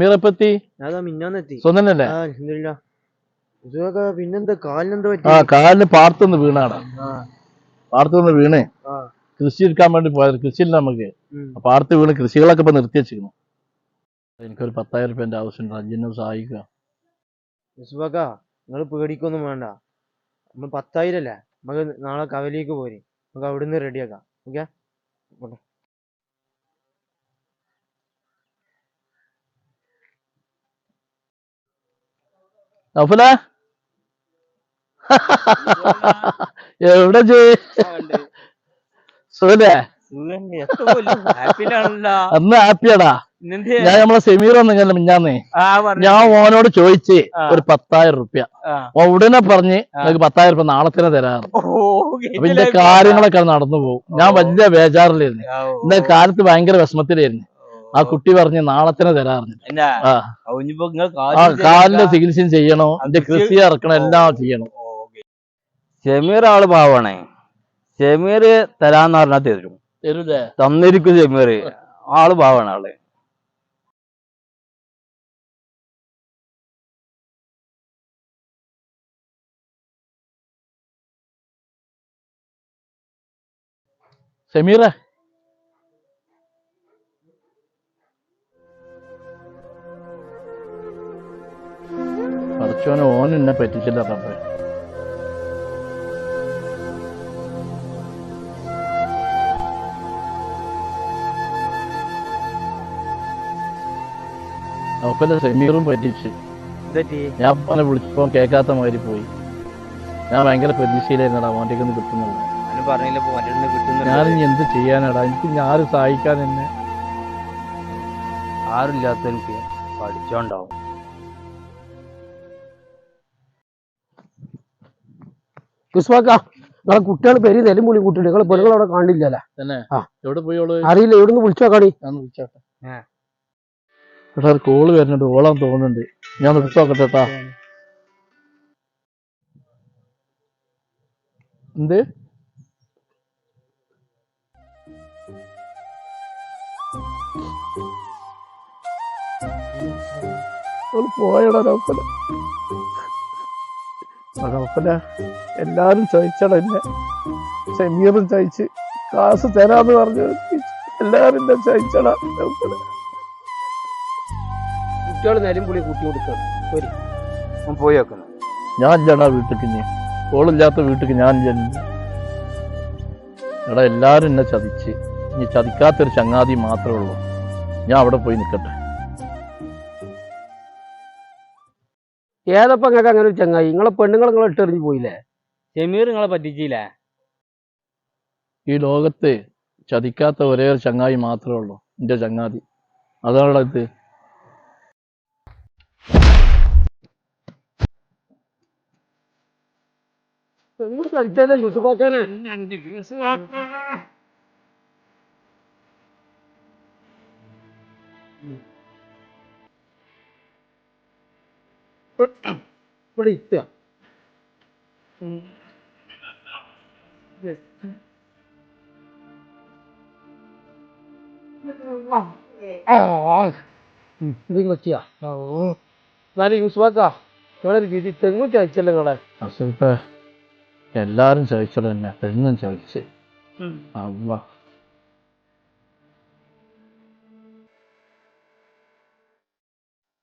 മീറപ്പത്തി സ്വന്തനല്ലേ പിന്നെന്താ? കാലിനെന്താ ആ കാലിന് പാർത്തുനിന്ന് വീണാടാ. ആ. പാർത്തുനിന്ന് വീണേ. കൃഷി എടുക്കാൻ വേണ്ടി പോയത് കൃഷിയില്ല നമുക്ക്. പാർത്ത് വീണ് കൃഷികളൊക്കെ ഇപ്പൊ നിർത്തി വെച്ചിരുന്നു എനിക്കൊരു പത്തായിരം രൂപ എന്റെ ആവശ്യമുണ്ട്. അജിനെ സഹായിക്കുക. യൂസുഫക്ക നിങ്ങൾ പേടിക്കൊന്നും വേണ്ട. നമ്മൾ പത്തായിരം അല്ലേ? നമുക്ക് നാളെ കവലിക്ക് പോരെ. നമുക്ക് അവിടുന്ന് റെഡിയാക്കാം ഓക്കെ? നൗഫല? എവിടെ ജെ സുഖല്ലേ? അന്ന് ഹാപ്പിയാടാ. ഞാൻ നമ്മളെ സെമീർ വന്നിങ്ങനെ മിഞ്ഞാന്നേ. ഞാൻ ഓനോട് ചോദിച്ച് ഒരു പത്തായിരം റുപ്യ. ഉടനെ പറഞ്ഞ് നിങ്ങൾക്ക് പത്തായിരം റുപ്യ നാളെ തന്നെ തരാറ് അപ്പൊ ഇതിന്റെ കാര്യങ്ങളൊക്കെ നടന്നു പോകും. ഞാൻ വലിയ ബേജാറിലായിരുന്നു. ഇന്ന കാലത്ത് ഭയങ്കര വിഷമത്തിലായിരുന്നു. ആ കുട്ടി പറഞ്ഞ് നാളെ തന്നെ തരാറിഞ്ഞു ആ. കാലിന്റെ ചികിത്സയും ചെയ്യണോ. എന്റെ കൃഷി ഇറക്കണം എല്ലാം ചെയ്യണം. ഷമീർ ആൾ പാവാണേ. ഷമീർ തരാന്ന് പറഞ്ഞാൽ തരും. തരൂലേ? തന്നിരിക്കും ഷമീർ. ആൾ പാവാണ് ആൾ. സമീറ പഠിച്ചോനെ ഓൻ എന്നെ പറ്റിച്ചില്ല റബ്ബേ. അവപ്പല്ല സെമീറും പറ്റിച്ച്. ഞാൻ അവനെ വിളിച്ചപ്പോ കേൾക്കാത്ത മാതിരി പോയി. ഞാൻ ഭയങ്കര പ്രതീക്ഷയിലായിരുന്നടാ അവന്റെ ഒന്ന് കിട്ടുന്നുള്ളൂ ഞാൻ ഇനി എന്ത് ചെയ്യാനടാ? എനിക്ക് ഇനി ആരും സഹായിക്കാൻ എന്നെ ആരുമില്ലാത്ത എനിക്ക് പഠിച്ചോണ്ടാവും. ക്രിസ്മക്ക നിങ്ങളെ കുട്ടികൾ പേര് നിലം പുളി കൂട്ടിട്ട് നിങ്ങളെ പൊലകൾ അവിടെ കാണില്ലല്ലേ. അറിയില്ല എവിടുന്ന് വിളിച്ചു നോക്കാണി ഞാൻ വിളിച്ചോട്ടെ ആ. പക്ഷെ കോൾ വരുന്നുണ്ട്. ഓളാൻ തോന്നുന്നുണ്ട്. ഞാൻ വിളിച്ചോക്കട്ടെ ട്ടാ. എന്ത്? പോയടാ നോക്കല എല്ലാവരും എല്ലാരും ഷമീറും ചോദിച്ച് ക്ലാസ് തരാന്ന് പറഞ്ഞു. എല്ലാരും എന്നെ ചോദിച്ചടാ. കുട്ടികൾ നേരം പുളി കൂട്ടി കൊടുക്കണം പോയി ഞാൻ ഇല്ലടാ വീട്ടിൽ ഇനി. ഓളില്ലാത്ത വീട്ടിൽ ഞാൻ ഇല്ല. എടാ എല്ലാരും എന്നെ ചതിച്ച്. ഇനി ചതിക്കാത്തൊരു ചങ്ങാതി മാത്രമേ ഉള്ളൂ. ഞാൻ അവിടെ പോയി നിൽക്കട്ടെ ഏതപ്പം നിങ്ങൾക്ക് അങ്ങനെ ഒരു ചങ്ങായി? നിങ്ങളെ പെണ്ണുങ്ങൾ നിങ്ങളെ ഇട്ടെറിഞ്ഞു പോയില്ലേ? ജമീർ നിങ്ങളെ പറ്റിച്ചില്ലേ? ഈ ലോകത്ത് ചതിക്കാത്ത ഒരേ ഒരു ചങ്ങായി മാത്രമേ ഉള്ളൂ എന്റെ ചങ്ങാതി. അതാണല്ലോ ഇത്. ഇവിടെ ഇത്തുക എന്തെങ്കിലും വെച്ചിയാ. എന്നാലും യൂസ്വാക്ക നിങ്ങളെ ഒരു വിധി തെങ്ങും ചതിച്ചല്ലോ നിങ്ങളെ. എല്ലാരും ചോദിച്ചത് തന്നെ തെങ്ങും ചതിച്ച്. അവ